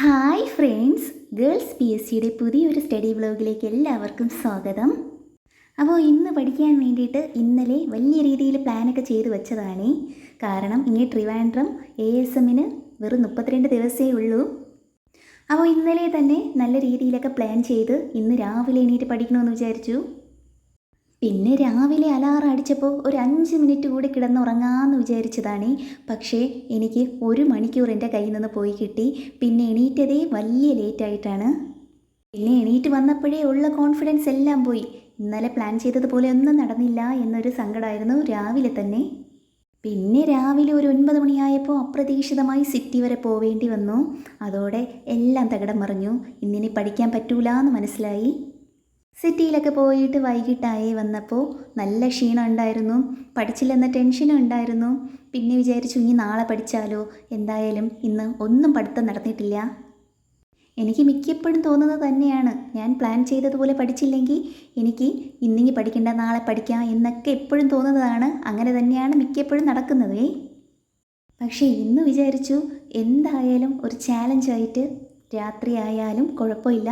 Hi friends girls P S സിയുടെ പുതിയൊരു study വ്ലോഗിലേക്ക് എല്ലാവർക്കും സ്വാഗതം. അപ്പോൾ ഇന്ന് പഠിക്കാൻ വേണ്ടിയിട്ട് ഇന്നലെ വലിയ രീതിയിൽ പ്ലാനൊക്കെ ചെയ്ത് വെച്ചതാണ്. കാരണം ഇനി ട്രിവാൻഡ്രം എ എസ് എമ്മിന് വെറും മുപ്പത്തിരണ്ട് ദിവസമേ ഉള്ളൂ. അപ്പോൾ ഇന്നലെ തന്നെ നല്ല രീതിയിലൊക്കെ പ്ലാൻ ചെയ്ത് ഇന്ന് രാവിലെ എണീറ്റ് പഠിക്കണമെന്ന് വിചാരിച്ചു. പിന്നെ രാവിലെ അലാറം അടിച്ചപ്പോൾ ഒരു അഞ്ച് മിനിറ്റ് കൂടി കിടന്നുറങ്ങാമെന്ന് വിചാരിച്ചതാണ്. പക്ഷേ എനിക്ക് ഒരു മണിക്കൂർ എന്റെ കയ്യിൽ നിന്ന് പോയി കിട്ടി. പിന്നെ എണീറ്റതേ വലിയ ലേറ്റായിട്ടാണ് പിന്നെ എണീറ്റ് വന്നപ്പോഴേ ഉള്ള കോൺഫിഡൻസ് എല്ലാം പോയി. ഇന്നലെ പ്ലാൻ ചെയ്തതുപോലെ ഒന്നും നടന്നില്ല എന്നൊരു സങ്കടമായിരുന്നു രാവിലെ തന്നെ. പിന്നെ രാവിലെ ഒരു ഒൻപത് മണിയായപ്പോൾ അപ്രതീക്ഷിതമായി സിറ്റി വരെ പോവേണ്ടി വന്നു. അതോടെ എല്ലാം തകിടം മറിഞ്ഞു. ഇന്നിനി പഠിക്കാൻ പറ്റൂല എന്ന് മനസ്സിലായി. സിറ്റിയിലൊക്കെ പോയിട്ട് വൈകിട്ടായി വന്നപ്പോൾ നല്ല ക്ഷീണം ഉണ്ടായിരുന്നു. പഠിച്ചില്ലെന്ന ടെൻഷനും ഉണ്ടായിരുന്നു. പിന്നെ വിചാരിച്ചു ഇനി നാളെ പഠിച്ചാലോ? എന്തായാലും ഇന്ന് ഒന്നും പഠിത്തം നടന്നിട്ടില്ല. എനിക്ക് മിക്കപ്പോഴും തോന്നുന്നത് തന്നെയാണ്. ഞാൻ പ്ലാൻ ചെയ്തതുപോലെ പഠിച്ചില്ലെങ്കിൽ എനിക്ക് ഇന്നിങ്ങി പഠിക്കേണ്ട നാളെ പഠിക്കാം എന്നൊക്കെ എപ്പോഴും തോന്നുന്നതാണ്. അങ്ങനെ തന്നെയാണ് മിക്കപ്പോഴും നടക്കുന്നത്. പക്ഷേ ഇന്ന് വിചാരിച്ചു എന്തായാലും ഒരു ചാലഞ്ചായിട്ട് രാത്രി ആയാലും കുഴപ്പമില്ല.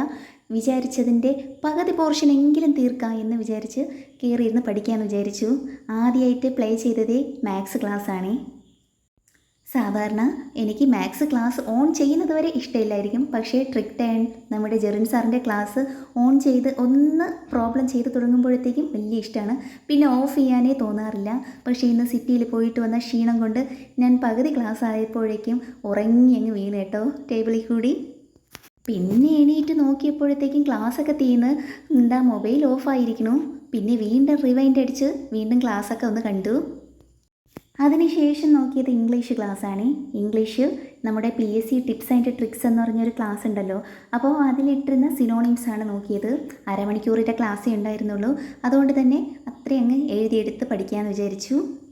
വിചാരിച്ചതിന്റെ പകുതി പോർഷൻ എങ്കിലും തീർക്കാം എന്ന് വിചാരിച്ച് കയറിയിരുന്ന് പഠിക്കാമെന്ന് വിചാരിച്ചു. ആദ്യമായിട്ട് പ്ലേ ചെയ്തതേ മാത്സ് ക്ലാസ്സാണേ സാധാരണ എനിക്ക് മാത്സ് ക്ലാസ് ഓൺ ചെയ്യുന്നത് വരെ ഇഷ്ടമില്ലായിരിക്കും. പക്ഷേ ട്രിക് ടേൺ നമ്മുടെ ജെറിൻ സാറിന്റെ ക്ലാസ് ഓൺ ചെയ്ത് ഒന്ന് പ്രോബ്ലം ചെയ്ത് തുടങ്ങുമ്പോഴത്തേക്കും വലിയ ഇഷ്ടമാണ്. പിന്നെ ഓഫ് ചെയ്യാനേ തോന്നാറില്ല. പക്ഷേ ഇന്ന് സിറ്റിയിൽ പോയിട്ട് വന്ന ക്ഷീണം കൊണ്ട് ഞാൻ പകുതി ക്ലാസ് ആയപ്പോഴേക്കും ഉറങ്ങി അങ്ങ് വീണ് കേട്ടോ. ടേബിളിൽ കൂടി. പിന്നെ എണീറ്റ് നോക്കിയപ്പോഴത്തേക്കും ക്ലാസ്സൊക്കെ തീർന്ന് എന്താ മൊബൈൽ ഓഫായിരിക്കണു? പിന്നെ വീണ്ടും റിവൈൻഡ് അടിച്ച് വീണ്ടും ക്ലാസ്സൊക്കെ ഒന്ന് കണ്ടു. അതിനുശേഷം നോക്കിയത് ഇംഗ്ലീഷ് ക്ലാസ്സാണ്. ഇംഗ്ലീഷ് നമ്മുടെ P S C tips and tricks എന്ന് പറഞ്ഞൊരു ക്ലാസ് ഉണ്ടല്ലോ. അപ്പോൾ അതിലിട്ടിരുന്ന സിനോണിംസ് ആണ് നോക്കിയത്. അരമണിക്കൂറിന്റെ ക്ലാസ്സേ ഉണ്ടായിരുന്നുള്ളൂ. അതുകൊണ്ട് തന്നെ അത്രയും അങ്ങ് എഴുതിയെടുത്ത് പഠിക്കാമെന്ന് വിചാരിച്ചു.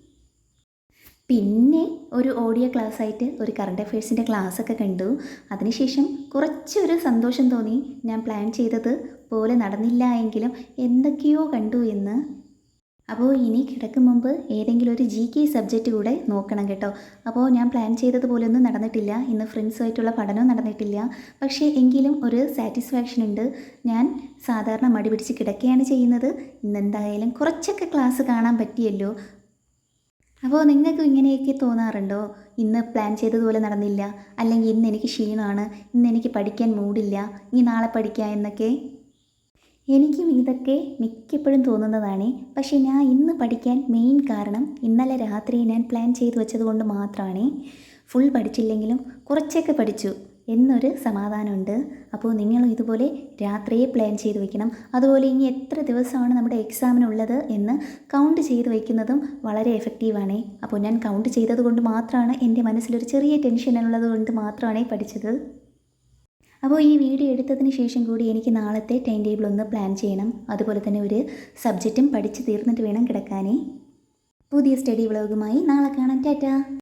പിന്നെ ഒരു ഓഡിയോ ക്ലാസ് ആയിട്ട് ഒരു കറണ്ട് അഫയേഴ്സിന്റെ ക്ലാസ്സൊക്കെ കണ്ടു. അതിനുശേഷം കുറച്ചൊരു സന്തോഷം തോന്നി. ഞാൻ പ്ലാൻ ചെയ്തത് പോലെ നടന്നില്ല എങ്കിലും എന്തൊക്കെയോ കണ്ടു എന്ന്. അപ്പോൾ ഇനി കിടക്കും മുമ്പ് ഏതെങ്കിലും ഒരു ജി കെ സബ്ജക്റ്റ് കൂടെ നോക്കണം കേട്ടോ. അപ്പോൾ ഞാൻ പ്ലാൻ ചെയ്തതുപോലെ ഒന്നും നടന്നിട്ടില്ല. ഇന്ന് ഫ്രണ്ട്സുമായിട്ടുള്ള പഠനവും നടന്നിട്ടില്ല. പക്ഷേ എങ്കിലും ഒരു സാറ്റിസ്ഫാക്ഷൻ ഉണ്ട്. ഞാൻ സാധാരണ മടി പിടിച്ച് കിടക്കുകയാണ് ചെയ്യുന്നത്. ഇന്നെന്തായാലും കുറച്ചൊക്കെ ക്ലാസ് കാണാൻ പറ്റിയല്ലോ. അപ്പോൾ നിങ്ങൾക്ക് ഇങ്ങനെയൊക്കെ തോന്നാറുണ്ടോ? ഇന്ന് പ്ലാൻ ചെയ്തതുപോലെ നടന്നില്ല. അല്ലെങ്കിൽ ഇന്ന് എനിക്ക് ക്ഷീണമാണ്. ഇന്ന് എനിക്ക് പഠിക്കാൻ മൂടില്ല ഇനി നാളെ പഠിക്കാം എന്നൊക്കെ? എനിക്കും ഇതൊക്കെ മിക്കപ്പോഴും തോന്നുന്നതാണ്. പക്ഷേ ഞാൻ ഇന്ന് പഠിക്കാൻ മെയിൻ കാരണം ഇന്നലെ രാത്രി ഞാൻ പ്ലാൻ ചെയ്തു വെച്ചത് കൊണ്ട് മാത്രമാണ്. ഫുൾ പഠിച്ചില്ലെങ്കിലും കുറച്ചൊക്കെ പഠിച്ചു. എന്നൊരു സമാധാനമുണ്ട്. അപ്പോൾ നിങ്ങളും ഇതുപോലെ രാത്രിയെ പ്ലാൻ ചെയ്ത് വെക്കണം. അതുപോലെ ഇനി എത്ര ദിവസമാണ് നമ്മുടെ എക്സാമിനുള്ളത് എന്ന് കൗണ്ട് ചെയ്ത് വയ്ക്കുന്നതും വളരെ എഫക്റ്റീവാണ് അപ്പോൾ ഞാൻ കൗണ്ട് ചെയ്തത് കൊണ്ട് മാത്രമാണ് എന്റെ മനസ്സിലൊരു ചെറിയ ടെൻഷൻ ഉള്ളത് കൊണ്ട് മാത്രമാണ് പഠിച്ചത്. അപ്പോൾ ഈ വീഡിയോ എടുത്തതിന് ശേഷം കൂടി എനിക്ക് നാളത്തെ ടൈം ടേബിൾ ഒന്ന് പ്ലാൻ ചെയ്യണം. അതുപോലെ തന്നെ ഒരു സബ്ജക്റ്റും പഠിച്ച് തീർന്നിട്ട് വേണം കിടക്കാനേ. പുതിയ സ്റ്റഡി വ്ളോഗുമായി നാളെ കാണാം. ടാറ്റ.